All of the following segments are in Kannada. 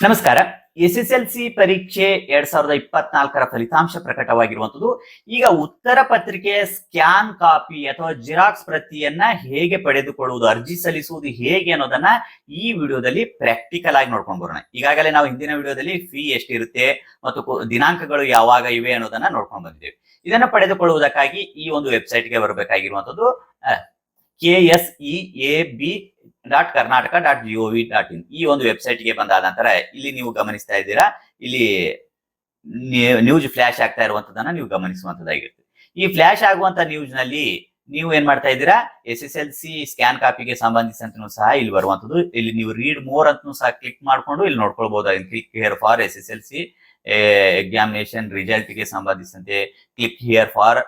ನಮಸ್ಕಾರ. ಎಸ್ ಎಸ್ ಎಲ್ ಸಿ ಪರೀಕ್ಷೆ ಎರಡ್ ಸಾವಿರದ ಇಪ್ಪತ್ನಾಲ್ಕರ ಫಲಿತಾಂಶ ಪ್ರಕಟವಾಗಿರುವಂತದ್ದು ಈಗ ಉತ್ತರ ಪತ್ರಿಕೆಯ ಸ್ಕ್ಯಾನ್ ಕಾಪಿ ಅಥವಾ ಜಿರಾಕ್ಸ್ ಪ್ರತಿಯನ್ನ ಹೇಗೆ ಪಡೆದುಕೊಳ್ಳುವುದು, ಅರ್ಜಿ ಸಲ್ಲಿಸುವುದು ಹೇಗೆ ಅನ್ನೋದನ್ನ ಈ ವಿಡಿಯೋದಲ್ಲಿ ಪ್ರಾಕ್ಟಿಕಲ್ ಆಗಿ ನೋಡ್ಕೊಂಡು ಬರೋಣ. ಈಗಾಗಲೇ ನಾವು ಹಿಂದಿನ ವಿಡಿಯೋದಲ್ಲಿ ಫೀ ಎಷ್ಟಿರುತ್ತೆ ಮತ್ತು ದಿನಾಂಕಗಳು ಯಾವಾಗ ಇವೆ ಅನ್ನೋದನ್ನ ನೋಡ್ಕೊಂಡು ಬಂದಿದ್ದೇವೆ. ಇದನ್ನ ಪಡೆದುಕೊಳ್ಳುವುದಕ್ಕಾಗಿ ಈ ಒಂದು ವೆಬ್ಸೈಟ್ಗೆ ಬರಬೇಕಾಗಿರುವಂತದ್ದು K S E A B dot Karnataka dot G V dot in. ಈ ಒಂದು ವೆಬ್ಸೈಟ್ಗೆ ಬಂದಾದ ನಂತರ ಇಲ್ಲಿ ನೀವು ಗಮನಿಸ್ತಾ ಇದ್ದೀರಾ? ಇಲ್ಲಿ ನ್ಯೂಸ್ ಫ್ಲಾಶ್ ಆಗ್ತಾ ಇರುವಂತದನ್ನ ನೀವು ಗಮನಿಸುವಂತದ್ದಾಗಿರುತ್ತೆ. ಈ ಫ್ಲಾಶ್ ಆಗುವಂತ ನ್ಯೂಸ್ನಲ್ಲಿ ನೀವು ಏನ್ ಮಾಡ್ತಾ ಇದ್ದೀರಾ? S S L C scan ಕಾಪಿಗೆ ಸಂಬಂಧಿಸಿದಂತ ಸಹ ಇಲ್ಲಿ ಬರುವಂತದ್ದು. ಇಲ್ಲಿ ನೀವು ರೀಡ್ ಮೋರ್ ಅಂತನು ಸಹ ಕ್ಲಿಕ್ ಮಾಡ್ಕೊಂಡು ಇಲ್ಲಿ ನೋಡ್ಕೊಳ್ಬಹುದು click here for S S L C examination ರಿಸಲ್ಟ್ಗೆ ಸಂಬಂಧಿಸಿದಂತೆ click here for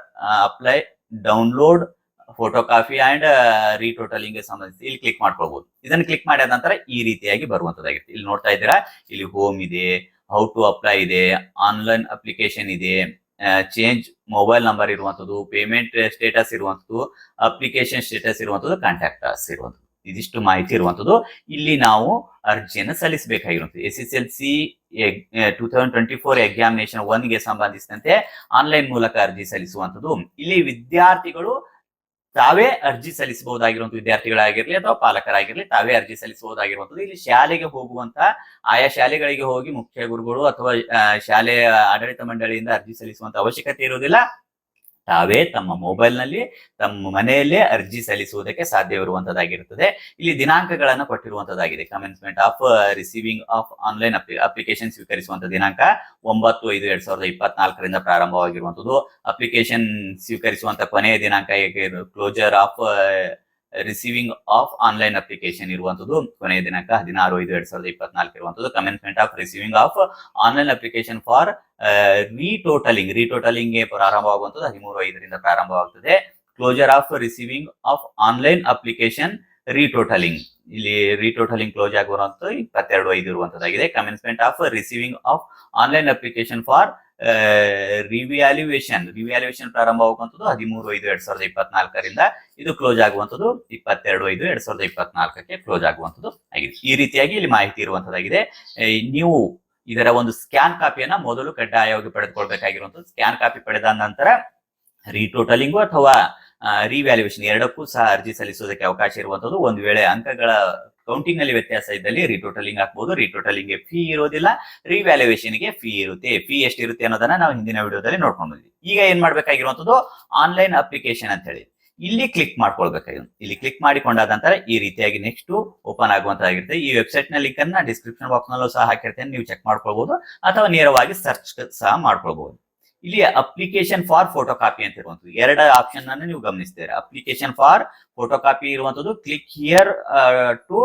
apply download photo copy and retotalling ಸಂಬಂಧಿಸಿ ಇಲ್ಲಿ ಕ್ಲಿಕ್ ಮಾಡ್ಕೊಳ್ಬಹುದು ಇದನ್ನ ಕ್ಲಿಕ್ ಮಾಡಿದ ನಂತರ ಈ ರೀತಿಯಾಗಿ ಬರುವಂತದ್ದಾಗಿರುತ್ತೆ. ಇಲ್ಲಿ ನೋಡ್ತಾ ಇದ್ದೀರಾ? ಇಲ್ಲಿ ಹೋಮ್ ಇದೆ ಹೌ ಟು ಅಪ್ಲೈ ಇದೆ ಆನ್ಲೈನ್ ಅಪ್ಲಿಕೇಶನ್ ಇದೆ ಚೇಂಜ್ ಮೊಬೈಲ್ ನಂಬರ್ ಇರುವಂತದ್ದು ಪೇಮೆಂಟ್ ಸ್ಟೇಟಸ್ ಇರುವಂತದ್ದು ಅಪ್ಲಿಕೇಶನ್ ಸ್ಟೇಟಸ್ ಇರುವಂತದ್ದು ಕಾಂಟ್ಯಾಕ್ಟ್ ಅಸ್ ಇರುವಂತದ್ದು. ಇದಿಷ್ಟು ಮಾಹಿತಿ ಇರುವಂತದ್ದು. ಇಲ್ಲಿ ನಾವು ಅರ್ಜಿಯನ್ನು ಸಲ್ಲಿಸಬೇಕಾಗಿರುವಂತದ್ದು S S L C two thousand twenty four examination ಒನ್ಗೆ ಸಂಬಂಧಿಸಿದಂತೆ ಆನ್ಲೈನ್ ಮೂಲಕ ಅರ್ಜಿ ಸಲ್ಲಿಸುವಂತದ್ದು. ಇಲ್ಲಿ ವಿದ್ಯಾರ್ಥಿಗಳು ತಾವೇ ಅರ್ಜಿ ಸಲ್ಲಿಸಬಹುದಾಗಿರುವಂತಹ ವಿದ್ಯಾರ್ಥಿಗಳಾಗಿರ್ಲಿ ಅಥವಾ ಪಾಲಕರಾಗಿರ್ಲಿ ತಾವೇ ಅರ್ಜಿ ಸಲ್ಲಿಸಬಹುದಾಗಿರುವಂತದ್ದು ಇಲ್ಲಿ ಶಾಲೆಗೆ ಹೋಗುವಂತ ಆಯಾ ಶಾಲೆಗಳಿಗೆ ಹೋಗಿ ಮುಖ್ಯ ಗುರುಗಳು ಅಥವಾ ಶಾಲೆಯ ಆಡಳಿತ ಮಂಡಳಿಯಿಂದ ಅರ್ಜಿ ಸಲ್ಲಿಸುವಂತ ಅವಶ್ಯಕತೆ ಇರುವುದಿಲ್ಲ. ತಾವೇ ತಮ್ಮ ಮೊಬೈಲ್ನಲ್ಲಿ ತಮ್ಮ ಮನೆಯಲ್ಲೇ ಅರ್ಜಿ ಸಲ್ಲಿಸುವುದಕ್ಕೆ ಸಾಧ್ಯವಿರುವಂತದ್ದಾಗಿರುತ್ತದೆ ಇಲ್ಲಿ ದಿನಾಂಕಗಳನ್ನು ಕೊಟ್ಟಿರುವಂತದ್ದಾಗಿದೆ. Commencement of receiving of online application ಸ್ವೀಕರಿಸುವಂತ ದಿನಾಂಕ ಒಂಬತ್ತು ಐದು ಎರಡ್ ಸಾವಿರದ ಇಪ್ಪತ್ನಾಲ್ಕರಿಂದ ಪ್ರಾರಂಭವಾಗಿರುವಂತದ್ದು. ಅಪ್ಲಿಕೇಶನ್ ಸ್ವೀಕರಿಸುವಂತ ಕೊನೆಯ ದಿನಾಂಕ closure of receiving of online application ಇರುವಂತದ್ದು ಕೊನೆಯ ದಿನಾಂಕ ಹದಿನಾರು, ಐದು, ಎರಡ್ ಸಾವಿರದ ಇಪ್ಪತ್ನಾಲ್ಕು ಇರುವಂತದ್ದು. Commencement of receiving of online application for retotalling retotalling ಪ್ರಾರಂಭವಾಗುವಂತದ್ದು ಹದಿಮೂರು, ಐದರಿಂದ ಪ್ರಾರಂಭವಾಗುತ್ತದೆ closure of receiving of online application retotalling ಇಲ್ಲಿ ರೀಟೋಟಲಿಂಗ್ ಕ್ಲೋಸ್ ಆಗುವಂತ ಇಪ್ಪತ್ತೆರಡು, ಐದು ಇರುವಂತದ್ದಾಗಿದೆ. Commencement of receiving of online application for revaluation revaluation ಪ್ರಾರಂಭವಾಗುವಂಥದ್ದು ಹದಿಮೂರು, ಐದು, ಎರಡ್ ಸಾವಿರದ ಇಪ್ಪತ್ನಾಲ್ಕರಿಂದ ಇದು ಕ್ಲೋಸ್ ಆಗುವಂಥದ್ದು ಇಪ್ಪತ್ತೆರಡು, ಐದು, ಎರಡ್ ಸಾವಿರದ ಇಪ್ಪತ್ನಾಲ್ಕಕ್ಕೆ ಕ್ಲೋಸ್ ಆಗುವಂಥದ್ದು ಆಗಿದೆ. ಈ ರೀತಿಯಾಗಿ ಇಲ್ಲಿ ಮಾಹಿತಿ ಇರುವಂತದ್ದಾಗಿದೆ ನೀವು ಇದರ ಒಂದು ಸ್ಕ್ಯಾನ್ ಕಾಪಿಯನ್ನ ಮೊದಲು ಕಡ್ಡಾಯವಾಗಿ ಪಡೆದುಕೊಳ್ಬೇಕಾಗಿರುವಂತದ್ದು ಸ್ಕ್ಯಾನ್ ಕಾಪಿ ಪಡೆದ ನಂತರ ರೀಟೋಟಲಿಂಗು ಅಥವಾ ರಿವ್ಯಾಲ್ಯೂಯೇಷನ್ ಎರಡಕ್ಕೂ ಸಹ ಅರ್ಜಿ ಸಲ್ಲಿಸೋದಕ್ಕೆ ಅವಕಾಶ ಇರುವಂತದ್ದು. ಒಂದು ವೇಳೆ ಅಂಕಗಳ ಕೌಂಟಿಂಗ್ನಲ್ಲಿ ವ್ಯತ್ಯಾಸ ಇದ್ದಲ್ಲಿ ರೀಟೋಟಲಿಂಗ್ ಹಾಕ್ಬಹುದು ರಿಟೋಟಲಿಂಗ್ಗೆ ಫೀ ಇರೋದಿಲ್ಲ ರಿವ್ಯಾಲ್ಯೂಯೇಷನ್ಗೆ ಫೀ ಇರುತ್ತೆ. ಫೀ ಎಷ್ಟಿರುತ್ತೆ ಅನ್ನೋದನ್ನ ನಾವು ಹಿಂದಿನ ವಿಡಿಯೋದಲ್ಲಿ ನೋಡ್ಕೊಂಡಿದ್ವಿ. ಈಗ ಏನ್ ಮಾಡ್ಬೇಕಾಗಿರುವಂತದ್ದು? ಆನ್ಲೈನ್ ಅಪ್ಲಿಕೇಶನ್ ಅಂತ ಹೇಳಿ. ಇಲ್ಲಿ ಕ್ಲಿಕ್ ಮಾಡ್ಕೊಳ್ಬೇಕಾಗಿರೋದು ಇಲ್ಲಿ ಕ್ಲಿಕ್ ಮಾಡಿಕೊಂಡಾದ ನಂತರ ಈ ರೀತಿಯಾಗಿ ನೆಕ್ಸ್ಟ್ ಓಪನ್ ಆಗುವಂತದ್ದಾಗಿರುತ್ತೆ. ಈ ವೆಬ್ಸೈಟ್ನ ಲಿಂಕ್ ಅನ್ನ ಡಿಸ್ಕ್ರಿಪ್ಷನ್ ಬಾಕ್ಸ್ ನಲ್ಲೂ ಸಹ ಹಾಕಿರ್ತೇನೆ. ನೀವು ಚೆಕ್ ಮಾಡ್ಕೊಳ್ಬಹುದು ಅಥವಾ ನೇರವಾಗಿ ಸರ್ಚ್ ಸಹ ಮಾಡ್ಕೊಳ್ಬಹುದು ಇಲ್ಲಿ ಅಪ್ಲಿಕೇಶನ್ ಫಾರ್ ಫೋಟೋ ಕಾಪಿ ಅಂತ ಇರುವಂತದ್ದು ಎರಡು ಆಪ್ಷನ್ ಅನ್ನು ನೀವು ಗಮನಿಸ್ತೀರಾ. ಅಪ್ಲಿಕೇಶನ್ ಫಾರ್ ಫೋಟೋ ಕಾಪಿ ಇರುವಂತದ್ದು click here to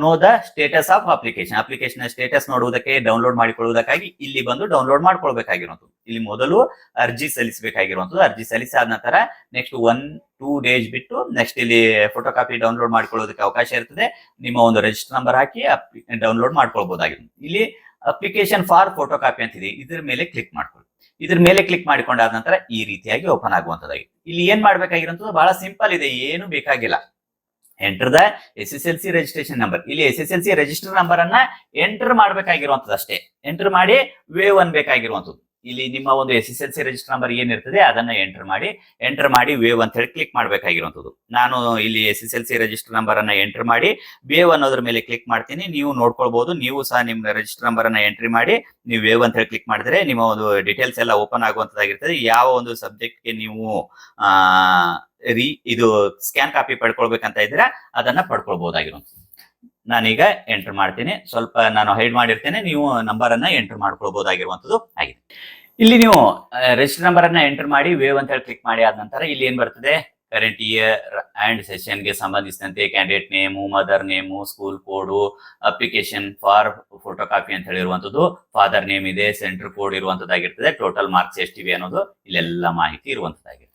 know the status of application application status ನೋಡುವುದಕ್ಕೆ ಡೌನ್ಲೋಡ್ ಮಾಡಿಕೊಳ್ಳುವುದಕ್ಕಾಗಿ ಇಲ್ಲಿ ಬಂದು ಡೌನ್ಲೋಡ್ ಮಾಡ್ಕೊಳ್ಬೇಕಾಗಿರುವಂತದ್ದು ಇಲ್ಲಿ ಮೊದಲು ಅರ್ಜಿ ಸಲ್ಲಿಸಬೇಕಾಗಿರುವಂತದ್ದು ಅರ್ಜಿ ಸಲ್ಲಿಸಾದ ನಂತರ ನೆಕ್ಸ್ಟ್ ಒನ್ ಟೂ ಡೇಸ್ ಬಿಟ್ಟು ನೆಕ್ಸ್ಟ್ ಇಲ್ಲಿ ಫೋಟೋ ಕಾಪಿ ಡೌನ್ಲೋಡ್ ಮಾಡ್ಕೊಳ್ಳೋದಕ್ಕೆ ಅವಕಾಶ ಇರ್ತದೆ. ನಿಮ್ಮ ಒಂದು ರಿಜಿಸ್ಟರ್ ನಂಬರ್ ಹಾಕಿ ಡೌನ್ಲೋಡ್ ಮಾಡ್ಕೊಳ್ಬಹುದಾಗಿದೆ ಇಲ್ಲಿ ಅಪ್ಲಿಕೇಶನ್ ಫಾರ್ ಫೋಟೋ ಕಾಪಿ ಅಂತಿದೆ. ಇದರ ಮೇಲೆ ಕ್ಲಿಕ್ ಮಾಡ್ಕೊಳ್ಳಿ. ಇದ್ರ ಮೇಲೆ ಕ್ಲಿಕ್ ಮಾಡಿಕೊಂಡಾದ ನಂತರ ಈ ರೀತಿಯಾಗಿ ಓಪನ್ ಆಗುವಂತದ್ದಾಗಿ ಇಲ್ಲಿ ಏನ್ ಮಾಡ್ಬೇಕಾಗಿರೋದು ಬಹಳ ಸಿಂಪಲ್ ಇದೆ, ಏನು ಬೇಕಾಗಿಲ್ಲ. Enter the S S L C registration number ಇಲ್ಲಿ S S L C register number ಅನ್ನ ಎಂಟರ್ ಮಾಡ್ಬೇಕಾಗಿರುವಂತದ್ದು ಅಷ್ಟೇ. ಎಂಟರ್ ಮಾಡಿ ವೇವ್ ಒನ್ ಬೇಕಾಗಿರುವಂತದ್ದು. ಇಲ್ಲಿ ನಿಮ್ಮ ಒಂದು S S L C register number ಏನಿರ್ತದೆ, ಅದನ್ನ ಎಂಟರ್ ಮಾಡಿ ಎಂಟರ್ ಮಾಡಿ ವೇವ್ ಅಂತ ಹೇಳಿ ಕ್ಲಿಕ್ ಮಾಡ್ಬೇಕಾಗಿರುವಂತದ್ದು ನಾನು ಇಲ್ಲಿ S S L C register number ಅನ್ನ ಎಂಟರ್ ಮಾಡಿ ವೇವ್ ಅನ್ನೋದ್ರ ಮೇಲೆ ಕ್ಲಿಕ್ ಮಾಡ್ತೀನಿ. ನೀವು ನೋಡ್ಕೊಳ್ಬಹುದು ನೀವು ಸಹ ನಿಮ್ಮ ರಿಜಿಸ್ಟರ್ ನಂಬರ್ ಅನ್ನ ಎಂಟ್ರಿ ಮಾಡಿ, ನೀವು ವೇವ್ ಅಂತ ಹೇಳಿ ಕ್ಲಿಕ್ ಮಾಡಿದ್ರೆ ನಿಮ್ಮ ಒಂದು ಡೀಟೇಲ್ಸ್ ಎಲ್ಲ ಓಪನ್ ಆಗುವಂತದ್ದಾಗಿರ್ತದೆ ಯಾವ ಒಂದು ಸಬ್ಜೆಕ್ಟ್ಗೆ ನೀವು ರೀ, ಇದು ಸ್ಕ್ಯಾನ್ ಕಾಪಿ ಪಡ್ಕೊಳ್ಬೇಕಂತ ಇದ್ರೆ ಅದನ್ನ ಪಡ್ಕೊಳ್ಬಹುದಾಗಿರುವಂತ ನಾನೀಗ ಎಂಟರ್ ಮಾಡ್ತೀನಿ. ಸ್ವಲ್ಪ ನಾನು ಹೈಡ್ ಮಾಡಿರ್ತೇನೆ. ನೀವು ನಂಬರ್ ಅನ್ನ ಎಂಟರ್ ಮಾಡ್ಕೊಳ್ಬಹುದಾಗಿರುವಂತದ್ದು ಆಗಿದೆ. ಇಲ್ಲಿ ನೀವು ರಿಜಿಸ್ಟರ್ ನಂಬರ್ ಅನ್ನ ಎಂಟರ್ ಮಾಡಿ ವೇವ್ ಅಂತ ಹೇಳಿ ಕ್ಲಿಕ್ ಮಾಡಿ ಆದ ನಂತರ ಇಲ್ಲಿ ಏನ್ ಬರ್ತದೆ? ಕರೆಂಟ್ ಇಯರ್ ಅಂಡ್ ಸೆಷನ್ಗೆ ಸಂಬಂಧಿಸಿದಂತೆ candidate name mother name school code application for photo copy ಅಂತ ಹೇಳಿರುವಂತದ್ದು ಫಾದರ್ ನೇಮ್ ಇದೆ ಸೆಂಟರ್ ಕೋಡ್ ಇರುವಂತದ್ದಾಗಿರ್ತದೆ ಟೋಟಲ್ ಮಾರ್ಕ್ಸ್ ಎಷ್ಟಿವೆ ಅನ್ನೋದು ಇಲ್ಲೆಲ್ಲ ಮಾಹಿತಿ ಇರುವಂತದ್ದಾಗಿರ್ತದೆ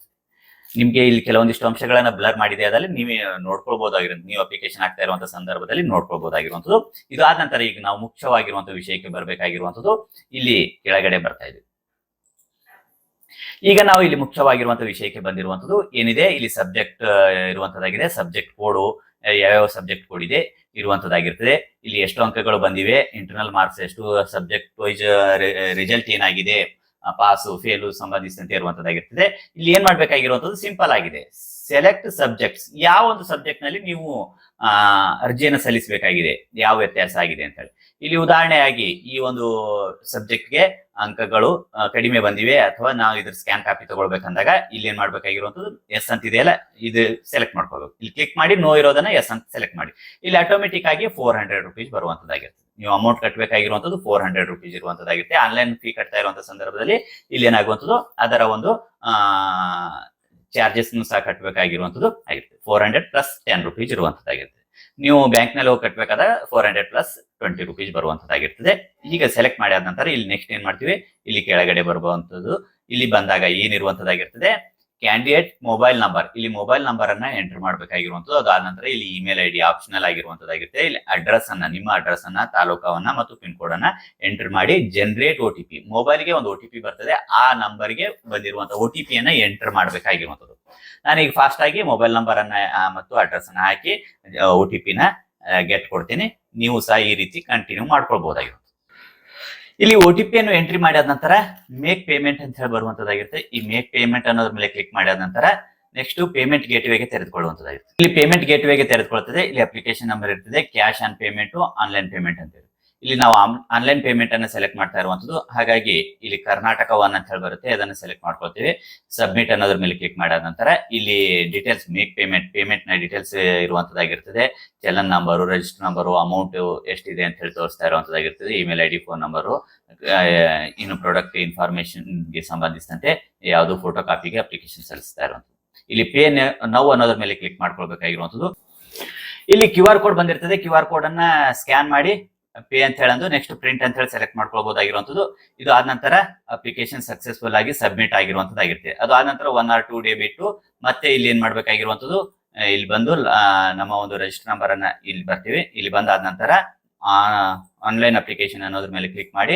ನಿಮ್ಗೆ ಇಲ್ಲಿ ಕೆಲವೊಂದಿಷ್ಟು ಅಂಶಗಳನ್ನ ಬ್ಲರ್ ಮಾಡಿದೆ ಅದರಲ್ಲಿ ನೀವೇ ನೋಡ್ಕೊಳ್ಬಹುದಾಗಿರೋ ನೀವು ಅಪ್ಲಿಕೇಶನ್ ಆಗ್ತಾ ಇರುವಂತ ಸಂದರ್ಭದಲ್ಲಿ ನೋಡ್ಕೊಳ್ಬಹುದಾಗಿರುವಂತದ್ದು ಇದಾದ ನಂತರ ಈಗ ನಾವು ಮುಖ್ಯವಾಗಿರುವಂತ ವಿಷಯಕ್ಕೆ ಬರಬೇಕಾಗಿರುವಂತದ್ದು ಇಲ್ಲಿ ಕೆಳಗಡೆ ಬರ್ತಾ ಇದೆ. ಈಗ ನಾವು ಇಲ್ಲಿ ಮುಖ್ಯವಾಗಿರುವಂತಹ ವಿಷಯಕ್ಕೆ ಬಂದಿರುವಂತದ್ದು ಏನಿದೆ? ಇಲ್ಲಿ ಸಬ್ಜೆಕ್ಟ್ ಇರುವಂತದ್ದಾಗಿದೆ ಸಬ್ಜೆಕ್ಟ್ ಯಾವ ಯಾವ್ಯಾವ ಸಬ್ಜೆಕ್ಟ್ ಕೋಡ್ ಇದೆ ಇರುವಂತದ್ದಾಗಿರ್ತದೆ ಇಲ್ಲಿ ಎಷ್ಟು ಅಂಕಗಳು ಬಂದಿವೆ? ಇಂಟರ್ನಲ್ ಮಾರ್ಕ್ಸ್ ಎಷ್ಟು? ಸಬ್ಜೆಕ್ಟ್ ವೈಸ್ ರಿಸಲ್ಟ್ ಏನಾಗಿದೆ? ಪಾಸು ಫೇಲು ಸಂಬಂಧಿಸಿದಂತೆ ಇರುವಂತದ್ದಾಗಿರ್ತದೆ. ಇಲ್ಲಿ ಏನ್ ಮಾಡ್ಬೇಕಾಗಿರುವಂತದ್ದು? ಸಿಂಪಲ್ ಆಗಿದೆ. ಸೆಲೆಕ್ಟ್ ಸಬ್ಜೆಕ್ಟ್ಸ್ ಯಾವ ಒಂದು ಸಬ್ಜೆಕ್ಟ್ನಲ್ಲಿ ನೀವು ಅರ್ಜಿಯನ್ನು ಸಲ್ಲಿಸಬೇಕಾಗಿದೆ, ಯಾವ ವ್ಯತ್ಯಾಸ ಆಗಿದೆ ಅಂತ ಹೇಳಿ. ಇಲ್ಲಿ ಉದಾಹರಣೆಯಾಗಿ ಈ ಒಂದು ಸಬ್ಜೆಕ್ಟ್ಗೆ ಅಂಕಗಳು ಕಡಿಮೆ ಬಂದಿವೆ ಅಥವಾ ನಾವು ಇದ್ರ ಸ್ಕ್ಯಾನ್ ಕಾಪಿ ತಗೊಳ್ಬೇಕಂದಾಗ ಇಲ್ಲಿ ಏನ್ ಮಾಡ್ಬೇಕಾಗಿರುವಂತದ್ದು ಎಸ್ ಅಂತ ಇದೆಯಲ್ಲ, ಇದು ಸೆಲೆಕ್ಟ್ ಮಾಡ್ಕೋಬೇಕು. ಇಲ್ಲಿ ಕ್ಲಿಕ್ ಮಾಡಿ ನೋ ಇರೋದನ್ನ ಎಸ್ ಅಂತ ಸೆಲೆಕ್ಟ್ ಮಾಡಿ. ಇಲ್ಲಿ ಆಟೋಮೆಟಿಕ್ ಆಗಿ ಫೋರ್ ಹಂಡ್ರೆಡ್ ರುಪೀಸ್ ಬರುವಂತದ್ದಾಗಿರ್ತದೆ ನೀವು ಅಮೌಂಟ್ ಕಟ್ಟಬೇಕಾಗಿರುವಂತದ್ದು ಫೋರ್ ಹಂಡ್ರೆಡ್ ರುಪೀಸ್ ಇರುವಂತದ್ದಾಗಿರುತ್ತೆ ಆನ್ಲೈನ್ ಫೀ ಕಟ್ತಾ ಇರುವಂತ ಸಂದರ್ಭದಲ್ಲಿ ಇಲ್ಲಿ ಏನಾಗುವಂಥದ್ದು, ಅದರ ಒಂದು ಚಾರ್ಜಸ್ ಸಹ ಕಟ್ಟಬೇಕಾಗಿರುವಂತದ್ದು ಆಗಿರುತ್ತೆ four hundred plus ten rupees ಇರುವಂತದ್ದಾಗಿರುತ್ತೆ ನೀವು ಬ್ಯಾಂಕ್ನಲ್ಲಿ ಹೋಗಿ ಕಟ್ಟಬೇಕಾದ four hundred plus twenty rupees ಬರುವಂತದ್ದಾಗಿರ್ತದೆ ಈಗ ಸೆಲೆಕ್ಟ್ ಮಾಡಿದ ನಂತರ ಇಲ್ಲಿ ನೆಕ್ಸ್ಟ್ ಏನ್ ಮಾಡ್ತೀವಿ? ಇಲ್ಲಿ ಕೆಳಗಡೆ ಬರುವಂತದ್ದು ಇಲ್ಲಿ ಬಂದಾಗ ಏನಿರುವಂತದ್ದಾಗಿರ್ತದೆ ಕ್ಯಾಂಡಿಡೇಟ್ ಮೊಬೈಲ್ ನಂಬರ್ ಇಲ್ಲಿ ಮೊಬೈಲ್ ನಂಬರ್ ಅನ್ನ ಎಂಟರ್ ಮಾಡಬೇಕಾಗಿರುವಂತದ್ದು ಅದಾದ ನಂತರ ಇಲ್ಲಿ ಇಮೇಲ್ ಐಡಿ ಆಪ್ಷನಲ್ ಆಗಿರುವಂತದ್ದಾಗಿರುತ್ತೆ ಇಲ್ಲಿ ಅಡ್ರೆಸ್ ಅನ್ನ, ನಿಮ್ಮ ಅಡ್ರೆಸ್ ಅನ್ನ, ತಾಲೂಕವನ್ನ ಮತ್ತು ಪಿನ್ ಕೋಡ್ ಅನ್ನ ಎಂಟರ್ ಮಾಡಿ ಜನರೇಟ್ ಒ ಟಿ ಪಿ ಮೊಬೈಲ್ಗೆ ಒಂದು ಒ ಟಿ ಪಿ ಬರ್ತದೆ. ಆ ನಂಬರ್ಗೆ ಬಂದಿರುವಂತಹ ಒ ಟಿ ಪಿ ಅನ್ನ ಎಂಟರ್ ಮಾಡಬೇಕಾಗಿರುವಂತದ್ದು ನಾನೀಗ ಫಾಸ್ಟ್ ಆಗಿ ಮೊಬೈಲ್ ನಂಬರ್ ಅನ್ನ ಮತ್ತು ಅಡ್ರೆಸ್ ಅನ್ನ ಹಾಕಿ ಒ ಟಿ ಪಿನ ಗೆಟ್ ಕೊಡ್ತೀನಿ. ನೀವು ಸಹ ಈ ರೀತಿ ಕಂಟಿನ್ಯೂ ಮಾಡ್ಕೊಳ್ಬಹುದಾಗಿರುತ್ತೆ ಇಲ್ಲಿ ಒ ಟಿ ಪಿಯನ್ನು ಎಂಟ್ರಿ ಮಾಡಿದ ನಂತರ ಮೇಕ್ ಪೇಮೆಂಟ್ ಅಂತ ಹೇಳಿ ಬರುವಂತದ್ದಾಗಿರುತ್ತೆ. ಈ ಮೇಕ್ ಪೇಮೆಂಟ್ ಅನ್ನೋದ್ರ ಮೇಲೆ ಕ್ಲಿಕ್ ಮಾಡಿದ ನಂತರ ನೆಕ್ಸ್ಟ್ ಪೇಮೆಂಟ್ ಗೇಟ್ ವೇಗೆ ತೆರೆದುಕೊಳ್ಳುವಂತದ್ದಾಗಿರುತ್ತೆ. ಇಲ್ಲಿ ಪೇಮೆಂಟ್ ಗೇಟ್ ವೇಗೆ ತೆರೆದುಕೊಳ್ತದೆ. ಇಲ್ಲಿ ಅಪ್ಲಿಕೇಶನ್ ನಂಬರ್ ಇರ್ತದೆ. Cash on payment online payment ಅಂತ ಹೇಳಿ ಇಲ್ಲಿ ನಾವು ಆನ್ಲೈನ್ ಪೇಮೆಂಟ್ ಅನ್ನ ಸೆಲೆಕ್ಟ್ ಮಾಡ್ತಾ ಇರುವಂತದ್ದು ಹಾಗಾಗಿ ಇಲ್ಲಿ ಕರ್ನಾಟಕ ಒನ್ ಅಂತ ಹೇಳಿ ಬರುತ್ತೆ, ಅದನ್ನ ಸೆಲೆಕ್ಟ್ ಮಾಡ್ಕೊಳ್ತೀವಿ. ಸಬ್ಮಿಟ್ ಅನ್ನೋದ್ರ ಮೇಲೆ ಕ್ಲಿಕ್ ಮಾಡಿದ ನಂತರ ಇಲ್ಲಿ ಡೀಟೇಲ್ಸ್ ಮೇಕ್ ಪೇಮೆಂಟ್ ಪೇಮೆಂಟ್ನ details ಇರುವಂತದ್ದಾಗಿರ್ತದೆ challan number register number amount ಎಷ್ಟಿದೆ ಅಂತ ಹೇಳಿ ತೋರಿಸ್ತಾ ಇರುವಂತದ್ದಾಗಿರ್ತದೆ email I D phone number ಇನ್ನು ಪ್ರಾಡಕ್ಟ್ ಇನ್ಫಾರ್ಮೇಶನ್ಗೆ ಸಂಬಂಧಿಸಿದಂತೆ ಯಾವುದು ಫೋಟೋ ಕಾಪಿಗೆ ಅಪ್ಲಿಕೇಶನ್ ಸಲ್ಲಿಸ್ತಾ ಇರುವಂತದ್ದು ಇಲ್ಲಿ ಪೇ ನೌ ಅನ್ನೋದ್ರ ಮೇಲೆ ಕ್ಲಿಕ್ ಮಾಡ್ಕೊಳ್ಬೇಕಾಗಿರುವಂತದ್ದು ಇಲ್ಲಿ ಕ್ಯೂ ಆರ್ ಕೋಡ್ ಬಂದಿರ್ತದೆ. ಕ್ಯೂ ಆರ್ ಕೋಡ್ ಅನ್ನ ಸ್ಕ್ಯಾನ್ ಮಾಡಿ. ಪೇ ಅಂತ ಹೇಳಂದು ನೆಕ್ಸ್ಟ್ ಪ್ರಿಂಟ್ ಅಂತ ಹೇಳಿ ಸೆಲೆಕ್ಟ್ ಮಾಡ್ಕೊಳ್ಬಹುದಾಗಿರುವಂತದ್ದು ಇದು ಆದ ನಂತರ ಅಪ್ಲಿಕೇಶನ್ ಸಕ್ಸಸ್ಫುಲ್ ಆಗಿ ಸಬ್ಮಿಟ್ ಆಗಿರುವಂತದ್ದಾಗಿರುತ್ತೆ. ಅದು ಆದ ನಂತರ ಒನ್ ಆರ್ ಟೂ ಡೇ ಬಿಟ್ಟು ಮತ್ತೆ ಇಲ್ಲಿ ಏನ್ ಮಾಡ್ಬೇಕಾಗಿರುವಂತದ್ದು, ಇಲ್ಲಿ ಬಂದು ನಮ್ಮ ಒಂದು ರಿಜಿಸ್ಟರ್ ನಂಬರ್ ಅನ್ನ ಇಲ್ಲಿ ಬರ್ತೀವಿ. ಇಲ್ಲಿ ಬಂದಾದ ನಂತರ ಆನ್ಲೈನ್ ಅಪ್ಲಿಕೇಶನ್ ಅನ್ನೋದ್ರ ಮೇಲೆ ಕ್ಲಿಕ್ ಮಾಡಿ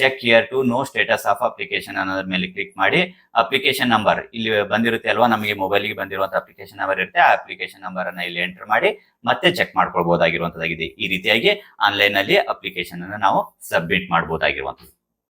check here to know status of application ಅನ್ನೋದ್ರ ಮೇಲೆ ಕ್ಲಿಕ್ ಮಾಡಿ ಅಪ್ಲಿಕೇಶನ್ ನಂಬರ್ ಇಲ್ಲಿ ಬಂದಿರುತ್ತೆ ಅಲ್ವಾ? ನಮಗೆ ಮೊಬೈಲ್ಗೆ ಬಂದಿರುವಂತ ಅಪ್ಲಿಕೇಶನ್ ನಂಬರ್ ಇರುತ್ತೆ. ಆ ಅಪ್ಲಿಕೇಶನ್ ನಂಬರ್ ಅನ್ನ ಇಲ್ಲಿ ಎಂಟರ್ ಮಾಡಿ ಮತ್ತೆ ಚೆಕ್ ಮಾಡ್ಕೊಳ್ಬಹುದಾಗಿರುವಂತದ್ದಾಗಿದೆ ಈ ರೀತಿಯಾಗಿ ಆನ್ಲೈನ್ ಅಲ್ಲಿ ಅಪ್ಲಿಕೇಶನ್ ಅನ್ನು ನಾವು ಸಬ್ಮಿಟ್ ಮಾಡಬಹುದಾಗಿರುವಂತದ್ದು